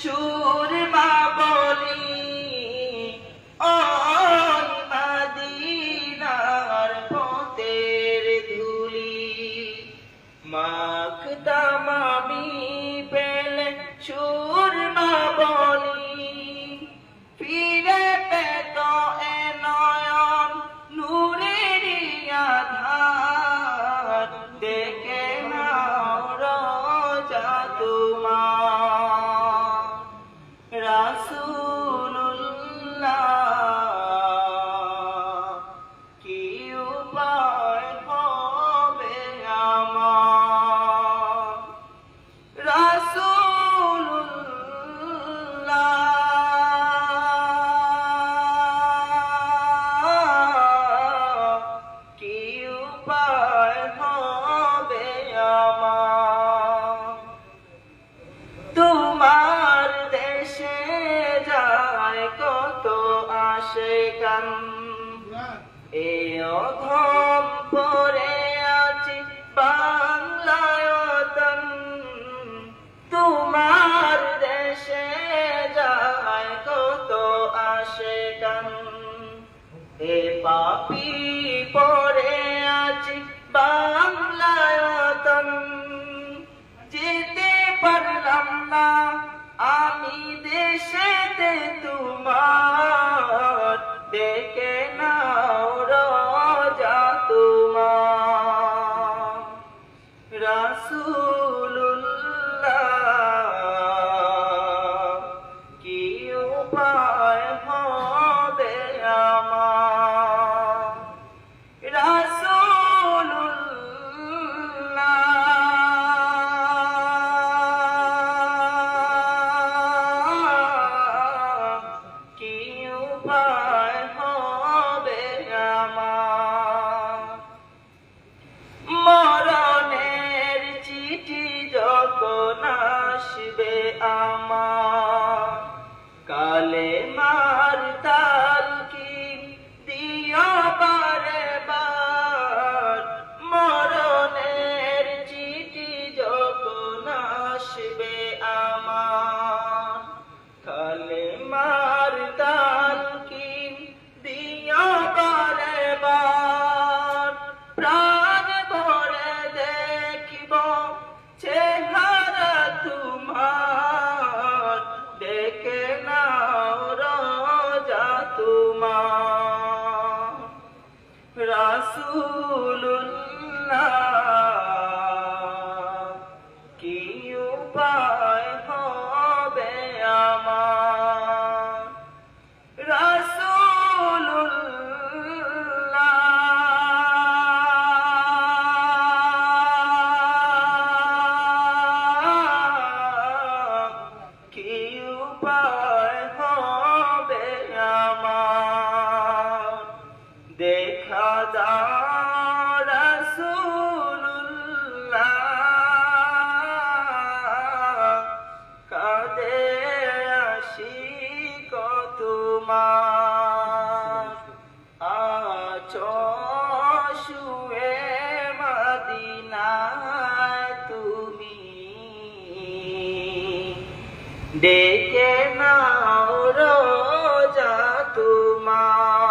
chuva. তোমার রাসূলুল্লাহ কি উপায় হবে আমার? কত আসে কাম এ অধম পরে আছি বাংলায়তন তোমার দেশে যায় কত আসে কাম এ পাপি পরে দেখে নাও রাজা তোমার। রাসূলুল্লাহ কি উপায় হবে আমার? রাসূলুল্লাহ কি উপায় আসবে আমার Oh. আছো শুয়ে মদিনায় তুমি ডেকে নাও রোজা তোমার